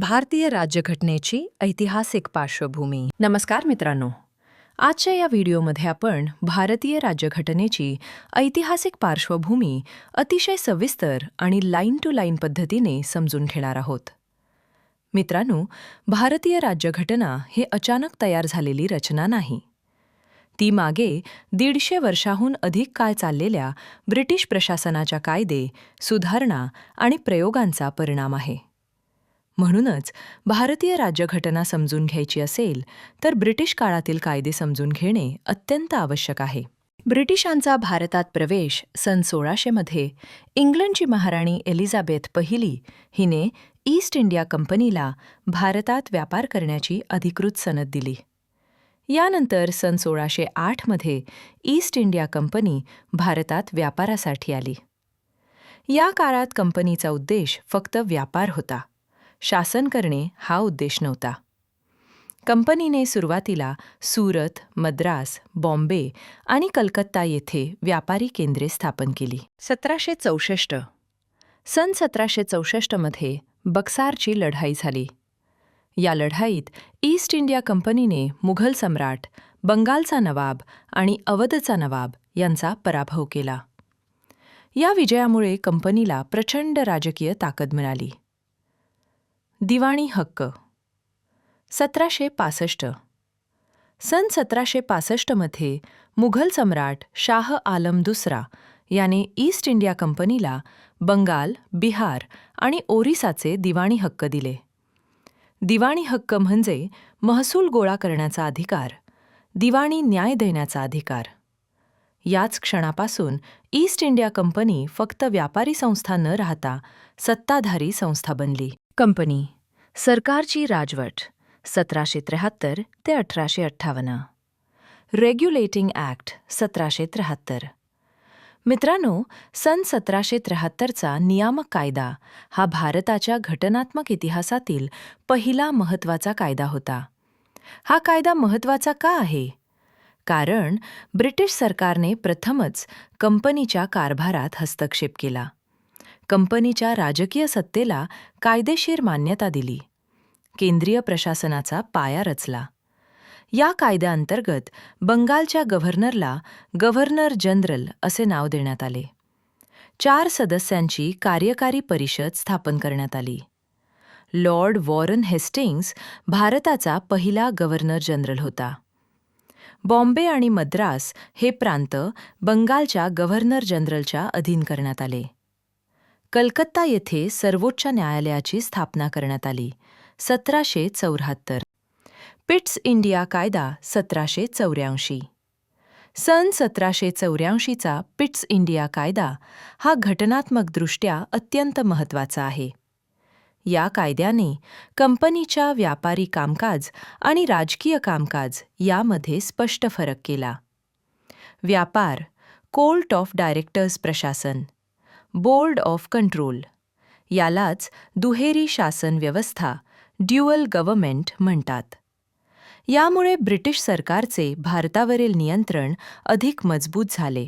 भारतीय राज्यघटनेची ऐतिहासिक पार्श्वभूमी. नमस्कार मित्रांनो. आजच्या या व्हिडिओमध्ये आपण भारतीय राज्यघटनेची ऐतिहासिक पार्श्वभूमी अतिशय सविस्तर आणि लाईन टू लाईन पद्धतीने समजून घेणार आहोत. मित्रांनो भारतीय राज्यघटना हे अचानक तयार झालेली रचना नाही. ती मागे दीडशे वर्षाहून अधिक काळ चाललेल्या ब्रिटिश प्रशासनाच्या कायदे सुधारणा आणि प्रयोगांचा परिणाम आहे. म्हणूनच भारतीय राज्यघटना समजून घ्यायची असेल तर ब्रिटिश काळातील कायदे समजून घेणे अत्यंत आवश्यक आहे. ब्रिटिशांचा भारतात प्रवेश सन सोळाशेमध्ये इंग्लंडची महाराणी एलिझाबेथ पहिली हिने ईस्ट इंडिया कंपनीला भारतात व्यापार करण्याची अधिकृत सनद दिली. यानंतर सन सोळाशे आठमध्ये ईस्ट इंडिया कंपनी भारतात व्यापारासाठी आली. या काळात कंपनीचा उद्देश फक्त व्यापार होता. शासन करणे हा उद्देश नव्हता. कंपनीने सुरुवातीला सुरत मद्रास बॉम्बे आणि कलकत्ता येथे व्यापारी केंद्रे स्थापन केली. सतराशे चौसष्ट सन सतराशे चौसष्टमध्ये बक्सारची लढाई झाली. या लढाईत ईस्ट इंडिया कंपनीने मुघल सम्राट बंगालचा नवाब आणि अवधचा नवाब यांचा पराभव केला. या विजयामुळे कंपनीला प्रचंड राजकीय ताकद मिळाली. दिवाणी हक्क. सतराशे पासष्ट. सन सतराशे पासष्टमध्ये मुघल सम्राट शाह आलम दुसरा याने ईस्ट इंडिया कंपनीला बंगाल बिहार आणि ओरिसाचे दिवाणी हक्क दिले. दिवाणी हक्क म्हणजे महसूल गोळा करण्याचा अधिकार दिवाणी न्याय देण्याचा अधिकार. याच क्षणापासून ईस्ट इंडिया कंपनी फक्त व्यापारी संस्था न राहता सत्ताधारी संस्था बनली. कंपनी सरकारची राजवट सतराशे त्र्याहत्तर ते अठराशे अठ्ठावन्न. रेग्युलेटिंग ॲक्ट सतराशे त्र्याहत्तर. मित्रांनो सन सतराशे त्र्याहत्तरचा नियामक कायदा हा भारताच्या घटनात्मक इतिहासातील पहिला महत्त्वाचा कायदा होता. हा कायदा महत्त्वाचा का आहे? कारण ब्रिटिश सरकारने प्रथमच कंपनीच्या कारभारात हस्तक्षेप केला. कंपनीच्या राजकीय सत्तेला कायदेशीर मान्यता दिली. केंद्रीय प्रशासनाचा पाया रचला. या कायद्याअंतर्गत बंगालच्या गव्हर्नरला गव्हर्नर जनरल असे नाव देण्यात आले. चार सदस्यांची कार्यकारी परिषद स्थापन करण्यात आली. लॉर्ड वॉरन हेस्टिंग्स भारताचा पहिला गव्हर्नर जनरल होता. बॉम्बे आणि मद्रास हे प्रांत बंगालच्या गव्हर्नर जनरलच्या अधीन करण्यात आले. कलकत्ता येथे सर्वोच्च न्यायालयाची स्थापना करण्यात आली सतराशे चौऱ्याहत्तर. पिट्स इंडिया कायदा सतराशे चौऱ्याऐंशी. सन सतराशे चौऱ्याऐंशीचा पिट्स इंडिया कायदा हा घटनात्मकदृष्ट्या अत्यंत महत्त्वाचा आहे. या कायद्याने कंपनीच्या व्यापारी कामकाज आणि राजकीय कामकाज यामध्ये स्पष्ट फरक केला. व्यापार कोर्ट ऑफ डायरेक्टर्स प्रशासन. Board of control. यालाच दुहेरी शासन व्यवस्था ड्युअल गव्हर्नमेंट म्हणतात. यामुळे ब्रिटिश सरकारचे भारतावरील नियंत्रण अधिक मजबूत झाले.